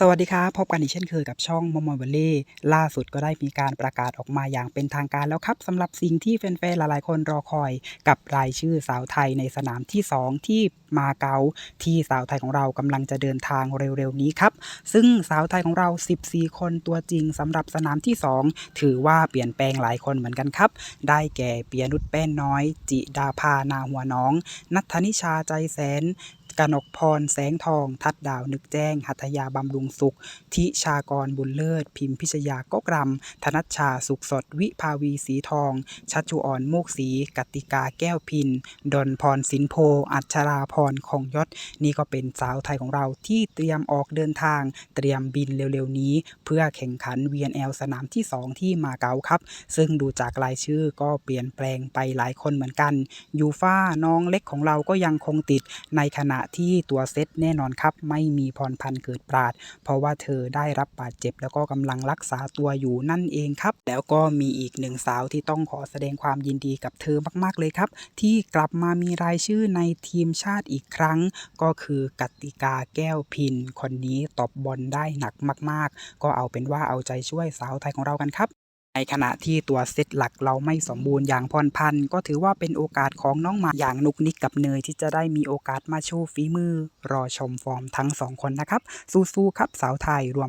สวัสดีครับพบกันอีกเช่นเคยกับช่องมอมอยเวลเล่ล่าสุดก็ได้มีการประกาศออกมาอย่างเป็นทางการแล้วครับสำหรับสิ่งที่แฟนๆหลายๆคนรอคอย กับรายชื่อสาวไทยในสนามที่ 2 ที่มาเก๊าที่สาวไทยของเรากำลังจะเดินทางเร็วๆนี้ครับ ซึ่งสาวไทยของเรา 14 คนตัวจริงสำหรับสนามที่ 2 ถือว่าเปลี่ยนแปลงหลายคนเหมือนกันครับ ได้แก่เปียนุชแป้นน้อย จิดาภานาหัวน้อง นัทธนิชาใจแสน กนกพรแสงทอง ทัดดาวนึกแจ้ง หัตถยาบำรุงสุข ทิชากรบุญเลิศ พิมพิชยาก็กรำธนัชชาสุขสด วิภาวีสีทอง ชัชุออนโมกศรีกติกาแก้วพิน ดนพรสินโพ อัชราพรคงยศ นี่ก็เป็นสาวไทยของเราที่เตรียมออกเดินทาง เตรียมบินเร็วๆนี้ เพื่อแข่งขัน VNL สนามที่ 2 ที่มาเก๊าครับ ซึ่งดูจากรายชื่อก็เปลี่ยนแปลงไปหลายคนเหมือนกัน ยูฟ่าน้องเล็กของเราก็ยังคงติดในขณะที่ตัวเซตแน่นอนครับ ไม่มีพรพันธ์เกิดปราด เพราะว่าเธอได้รับบาดเจ็บ แล้วก็กำลังรักษาตัวอยู่นั่นเองครับ แล้วก็มีอีกหนึ่งสาวที่ต้องขอแสดงความยินดีกับเธอมากๆเลยครับ ที่กลับมามีรายชื่อในทีมชาติอีกครั้ง ก็คือกติกาแก้วพิน คนนี้ตบบอลได้หนักมาก ๆ ก็เอาเป็นว่าเอาใจช่วยสาวไทยของเรากันครับ ในขณะที่ตัวเซตหลักเราไม่สมบูรณ์อย่างพรพันธ์ก็ถือว่าเป็นโอกาสของน้องหมาอย่างนุกนิกกับเนยที่จะได้มีโอกาสมาโชว์ฝีมือ รอชมฟอร์มทั้งสองคนนะครับ สู้ๆครับสาวไทยรวม